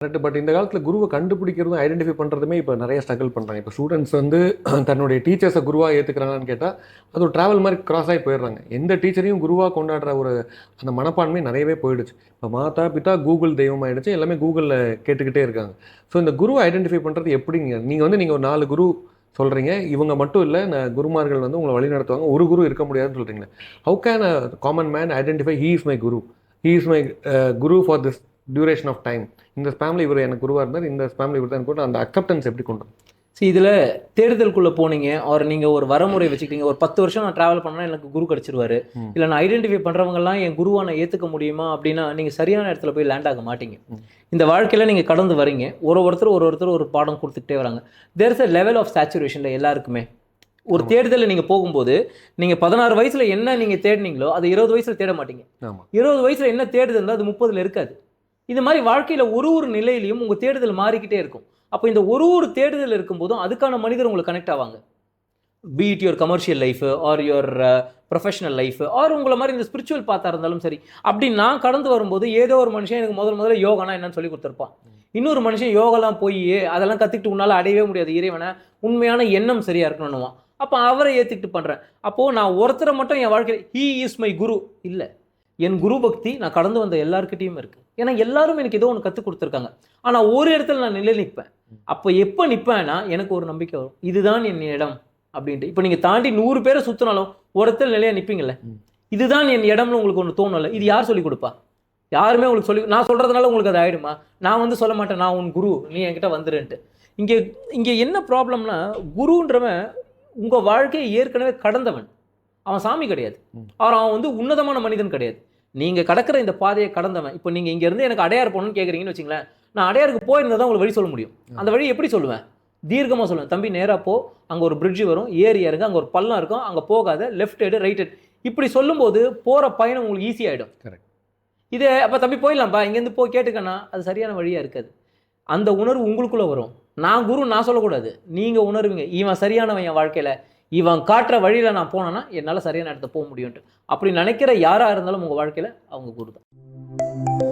Correct but இந்த காலத்தில் குருவை கண்டுபிடிக்கிறதும் ஐடென்டிஃபை பண்ணுறதுமே இப்போ நிறைய ஸ்ட்ரகிள் பண்ணுறாங்க இப்போ ஸ்டூடெண்ட்ஸ் வந்து தன்னுடைய டீச்சர்ஸை குருவாக ஏற்றுக்கிறாங்கன்னு கேட்டால் அது ஒரு ட்ராவல் மாதிரி கிராஸ் ஆகி போயிடுறாங்க. எந்த டீச்சரையும் குருவாக கொண்டாடுற ஒரு அந்த மனப்பான்மை நிறையவே போயிடுச்சு. இப்போ மாதா பிதா கூகுள் தெய்வம் ஆகிடுச்சு எல்லாமே கூகுளில் கேட்டுக்கிட்டே இருக்காங்க. ஸோ இந்த குருவை ஐடென்டிஃபை பண்ணுறது எப்படிங்க? நீங்கள் வந்து நீங்கள் ஒரு நாலு குரு சொல்கிறீங்க இவங்க மட்டும் இல்லை நான் குருமார்கள் வந்து உங்களை வழி நடத்துவாங்க ஒரு குரு இருக்க முடியாதுன்னு சொல்கிறீங்களே how can a common man identify he is my guru he is my guru for this duration of time இந்த ஸ்பேமில் இவர் எனக்கு குருவாக இருந்தார் இந்த ஸ்பேமில் இவர் தான் கூட அந்த அக்செப்டன்ஸ் எப்படி கொண்டு? சரி இதில் தேடுதலுக்குள்ளே போனீங்க ஒரு நீங்கள் ஒரு வரமுறை வச்சுக்கிட்டீங்க ஒரு பத்து வருஷம் நான் ட்ராவல் பண்ணா எனக்கு குரு கிடச்சிருவாரு. இல்லை நான் ஐடென்டிஃபை பண்ணுறவங்கலாம் என் குருவை நான் ஏற்றுக்க முடியுமா அப்படின்னா நீங்கள் சரியான இடத்துல போய் லேண்ட் ஆக மாட்டீங்க. இந்த வாழ்க்கையில் நீங்கள் கடந்து வரீங்க. ஒரு ஒருத்தர் ஒரு ஒருத்தர் ஒரு பாடம் கொடுத்துக்கிட்டே வராங்க. There is a level of சேச்சுரேஷனில் எல்லாருக்குமே. ஒரு. தேடுதலில் நீங்கள் போகும்போது நீங்கள் பதினாறு வயசில் என்ன நீங்கள் தேடினீங்களோ அது இருபது வயசில் தேட மாட்டீங்க. இருபது வயசில் என்ன தேடுதல் அது முப்பதில் இருக்காது. இது மாதிரி வாழ்க்கையில் ஒரு ஒரு நிலையிலையும் உங்கள் தேடுதல் மாறிக்கிட்டே இருக்கும். அப்போ இந்த ஒரு ஒரு தேடுதல் இருக்கும்போதும் அதுக்கான மனிதர் உங்களுக்கு கனெக்ட் ஆவாங்க. Be it your commercial life or your professional life or உங்களை மாதிரி இந்த ஸ்பிரிச்சுவல் பார்த்தா இருந்தாலும் சரி. அப்படி நான் கடந்து வரும்போது ஏதோ ஒரு மனுஷன் எனக்கு முதல் முதல்ல யோகானா என்னன்னு சொல்லி கொடுத்துருப்பான். இன்னொரு மனுஷன் யோகாலாம் போய் அதெல்லாம் கற்றுக்கிட்டு உன்னால் அடையவே முடியாது. இறைவனை உண்மையான எண்ணம் சரியாக இருக்கணும்னுவான். அப்போ அவரை ஏற்றுக்கிட்டு பண்ணுறேன் அப்போது நான் ஒருத்தரை மட்டும் என் வாழ்க்கையில் ஹீ இஸ் மை குரு இல்லை. என் குரு பக்தி நான் கடந்து வந்த எல்லாருக்கிட்டையும் இருக்குது ஏன்னா எல்லாரும் எனக்கு ஏதோ ஒன்று கற்றுக் கொடுத்துருக்காங்க. ஆனால் ஒரு இடத்துல நான் நிலை நிற்பேன் அப்போ எப்போ நிற்பேன்னா எனக்கு ஒரு நம்பிக்கை வரும். இதுதான் என் இடம் அப்படின்ட்டு. இப்போ நீங்கள் தாண்டி நூறு பேரை சுற்றினாலும் ஒரு இடத்துல நிலையாக நிற்பீங்கல்ல. இதுதான் என் இடம்னு உங்களுக்கு ஒன்று தோணல இது யார் சொல்லி கொடுப்பா? யாருமே உங்களுக்கு சொல்லி நான் சொல்கிறதுனால உங்களுக்கு அது ஆயிடுமா? நான் வந்து சொல்ல மாட்டேன் நான் உன் குரு நீ என்கிட்ட வந்துருன்ட்டு. இங்கே இங்கே என்ன ப்ராப்ளம்னா குருன்றவன் உங்கள் வாழ்க்கையை ஏற்கனவே கடந்தவன். அவன் சாமி கிடையாது. அவர் அவன் வந்து உன்னதமான மனிதன் கிடையாது. நீங்கள் கடக்கிற இந்த பாதையை கடந்தவன் இப்போ நீங்கள் இங்கேருந்து எனக்கு அடையார் போகணும்னு கேட்குறீங்கன்னு வச்சுங்களேன் நான் அடையாருக்கு போயிருந்தா தான் உங்களுக்கு வழி சொல்ல முடியும். அந்த வழி எப்படி சொல்லுவேன்? தீர்க்கமாக சொல்லுவேன். தம்பி நேராக போ. அங்கே ஒரு பிரிட்ஜ் வரும். ஏரி இறங்க அங்கே ஒரு பள்ளம் இருக்கும் அங்கே போகாத. லெஃப்ட் எடு ரைட் எடு. இப்படி சொல்லும்போது போகிற பயணம் உங்களுக்கு ஈஸியாகிடும் Correct. இதே அப்போ தம்பி போயிடலாம்ப்பா இங்கேருந்து போய் கேட்டுக்கண்ணா. அது சரியான வழியாக இருக்காது. அந்த உணர்வு உங்களுக்குள்ளே வரும். நான் குரு நான் சொல்லக்கூடாது. நீங்கள் உணர்வீங்க. இவன் சரியானவன் என் வாழ்க்கையில். இவன் காட்டுற வழியில் நான் போனேன்னா என்னால் சரியான இடத்த போக முடியும்ட்டு அப்படி நினைக்கிற யாராக இருந்தாலும் உங்கள் வாழ்க்கையில் அவங்க குரு தான்